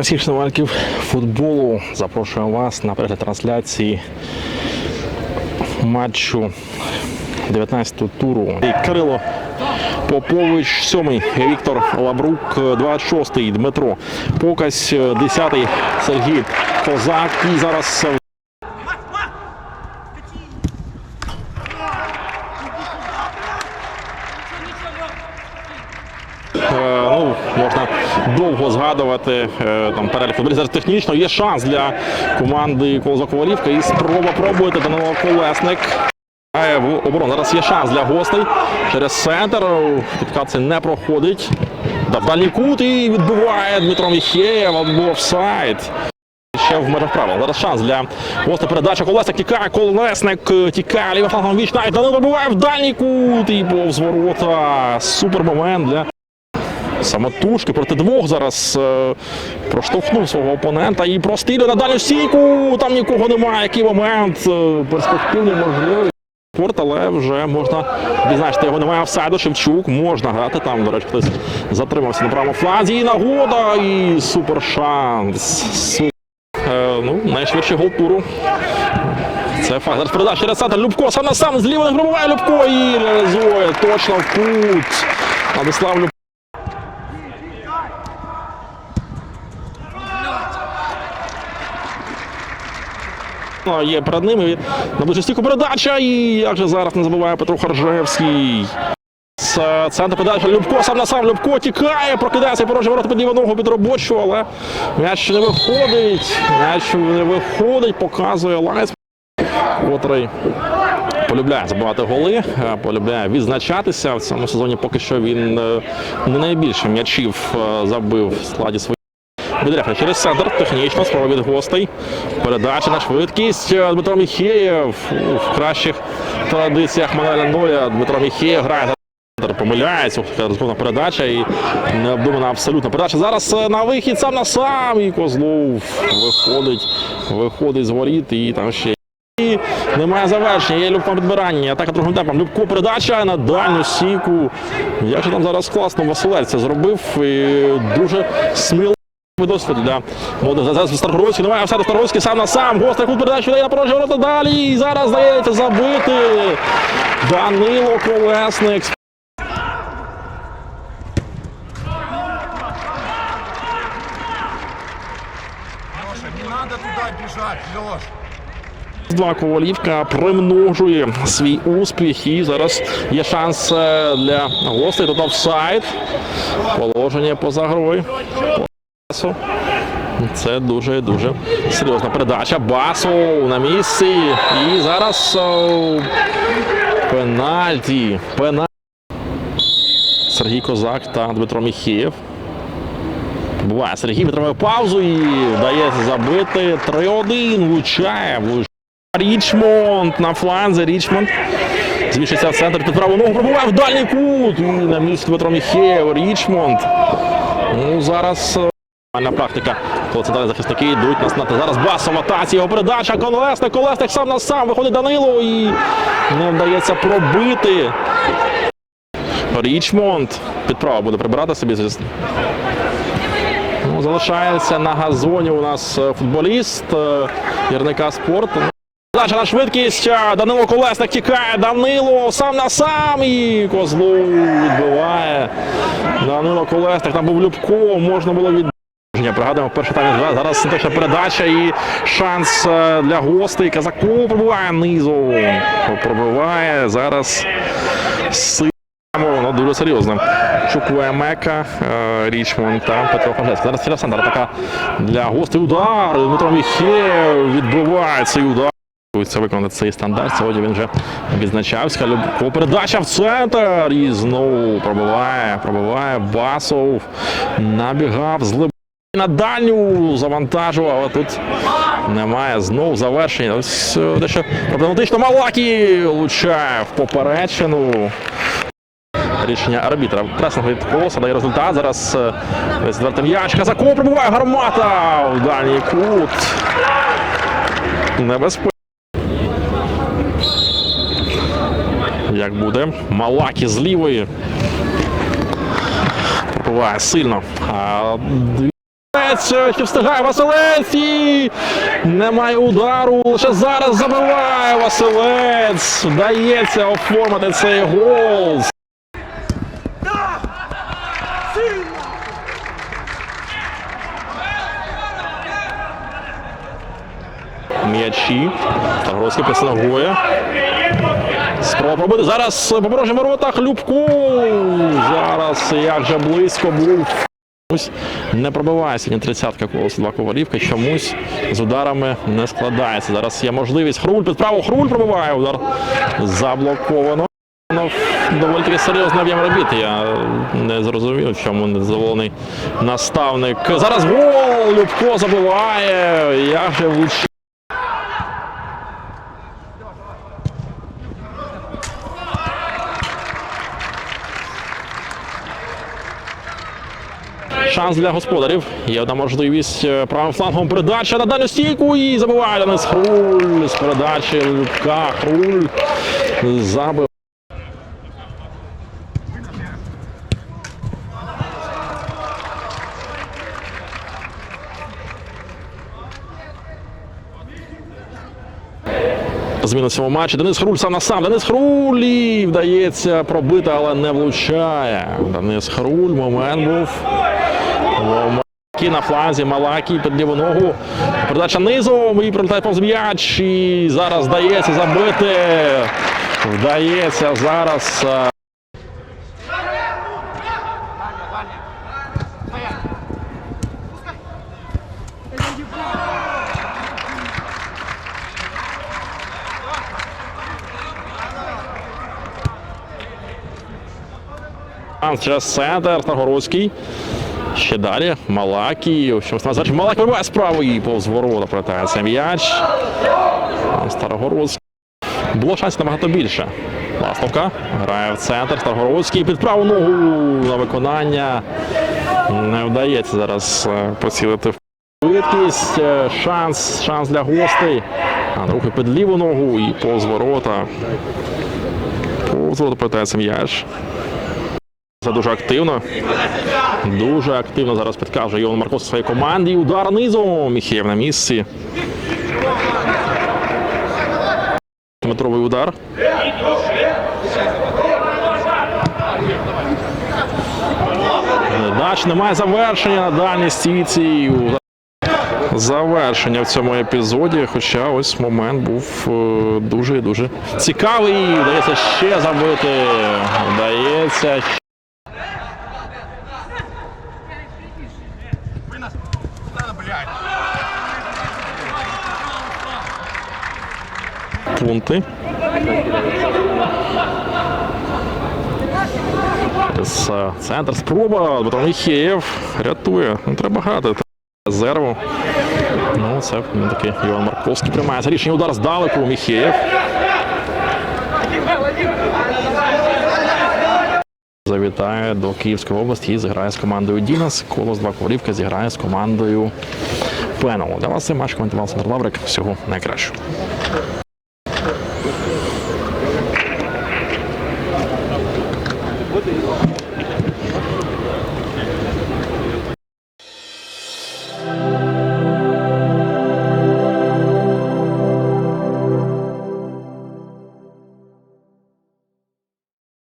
Всіх шанувальників футболу запрошуємо вас на перегляд трансляції матчу 19-го туру. Кирило Попович, 7 Віктор Лабрук, 26-й Дмитро Покась, 10-й Сергій Козак. І зараз Е, ну, можна довго згадувати е, там перелік футболістів. Технічно є шанс для команди Колзаковалівка і спроба пробувати Данило Колесник. В оборону. Зараз є шанс для гостей через центр. Підкат це не проходить. Да, дальній кут і відбиває Дмитро Міхеєв або офсайд. Ще в межах правил. Зараз шанс для гостей. Передача Колесник тікає. Колесник е, тікає. Лівий флангом вічна. Данило вибиває в дальній кут. І повз ворота. Супер момент для Самотужки проти двох зараз е, проштовхнув свого опонента і прострілює на дальню стійку. Там нікого немає. Який момент е, перспективний можливий. Але вже можна відзначити, його немає офсайду. Шевчук можна грати там. До речі, хтось затримався на правому фланзі. І нагода, і супер шанс. Су- Е, ну, найшвидший гол туру. Це факт. Зараз передача через центр. Любко сам на сам зліва не пробуває Любко і реалізує точно в кут. Владислав Любко. Є перед ними на ближчу стійку передача. І як же зараз не забуває Петро Харжевський. З центр передача Любко сам на сам Любко тікає, прокидається і ворота під ногу під робочу, але м'яч не виходить. М'яч не виходить, показує Лайс, котрий полюбляє забивати голи, е, полюбляє відзначатися. В цьому сезоні поки що він е, не найбільше м'ячів е, забив в складі своїх. Бідряха через центр, технічно, справа від гостей. Передача на швидкість. Дмитро Міхеєв в кращих традиціях Мануеля Ноя. Дмитро Міхеєв грає за центр, помиляється. Така передача і необдумана абсолютно передача. Зараз е, на вихід сам на сам. І Козлов виходить, виходить з воріт і там ще. І немає завершення, є Любко підбирання. Атака другим темпом. Любко передача на дальню стійку. Як же там зараз класно Василель це зробив. І дуже сміло. Досвід для молодих. Зараз Старгородський, немає все Старгородський сам на сам. Гострий кут передачу дає на порожні ворота далі. І зараз здається забити. Данило Колесник. Два Ковалівка примножує свій успіх. І зараз є шанс е, для гостей. Тут офсайд. Положення поза грою. Басу. Це дуже дуже серйозна передача. Басу на місці. І зараз пенальті. Пенальті. Сергій Козак та Дмитро Міхеєв. Буває Сергій витримує паузу і вдається забити. 3-1. Влучає. влучає. Річмонд на фланзі. Річмонд. Зміщується в центр під праву ногу. Пробуває в дальній кут. І на місці Дмитро Міхеєв. Річмонд. Ну, зараз практика. Коли центральні захисники йдуть на. Зараз басом атаці. Його передача. Колесник. Колесник сам на сам. Виходить Данило і не вдається пробити. Річмонд. Під право буде прибирати собі. Ну, залишається на газоні у нас е, футболіст е, гірника спорту. Передача на швидкість. е, Данило Колесник тікає. Данило сам на сам. І Козлов відбиває. Данило Колесник. Там був Любко. Можна було від. Пригадуємо, перший тайм. Зараз синтечна передача і шанс е, для гостей. Казаков пробиває низом. Пробиває. Зараз сильно. Ну, дуже серйозно. Чуквемека, е, Річмонд та Петро Хожець. Зараз Олександр така для гостей удар. Дмитро Міхеєв відбиває цей удар. Це виконати цей стандарт. Сьогодні він вже відзначався. Любко передача в центр. І знову пробиває, пробиває Басов. Набігав з глибини на дальню завантажував, а тут немає знов завершення. Ось дещо проблематично Малакі влучає в поперечину. Рішення арбітра. Пресинг від колоса дає результат. Зараз десь звертим м'яч. Казаков пробиває гармата в дальній кут. Небезпечно. Як буде? Малакі з лівої. Пробиває сильно. Василець, Чи встигає Василець немає удару. Лише зараз забиває Василець. Вдається оформити цей гол. М'ячі. Ставровський пресингує. Спроба пробити. Зараз по порожнім воротах Любко. Зараз як же близько був. Чомусь не пробиває сьогодні тридцятка колос два ковалівка. Чомусь з ударами не складається. Зараз є можливість. Хруль під праву Хруль пробиває. Удар заблоковано. Ну, доволі таки серйозний об'єм робіт. Я не зрозумів, чому чому незадоволений наставник. Зараз гол! Любко забиває. Як же влучив. Шанс для господарів. Є одна можливість е, правим флангом передача на дальню стійку і забиває Денис Хруль з передачі Любка. Хруль забив. Зміна цьому матчі. Денис Хруль сам на сам. Денис Хруль і вдається пробити, але не влучає. Денис Хруль. Момент був. На фланзі Малакі під ліву ногу. Передача низом і прилетає повз м'яч. І зараз вдається забити. Вдається зараз. через центр Старгородський. Ще далі Малакі. Що значить Малакі пробиває справа і повз ворота прилетається м'яч. Там Старогородський. Було шансів набагато більше. Ластовка грає в центр. Старгородський під праву ногу на виконання. Не вдається зараз е, поцілити в швидкість. Е, Шанс, шанс для гостей. А рухи під ліву ногу і повз ворота. Повз ворота прилетається м'яч. Це дуже активно. Дуже активно зараз підкаже Йон Маркос своїй команді. Удар низом. Міхєєв на місці. Метровий удар. Дач немає завершення на дальній стійці. Завершення в цьому епізоді. Хоча ось момент був е, дуже дуже цікавий. Вдається ще забити. Вдається Да, пункти. З е, центр спроба. Дмитро Міхеєв рятує. Не треба грати. Резерву. Ну, це такий Іван Марковський приймає за рішення. Удар здалеку. Міхеєв прилітає до Київської області і зіграє з командою Дінас. Колос два ковалівка зіграє з командою Пенову. Для вас цей матч коментував Сандр Лаврик. Всього найкращого. What you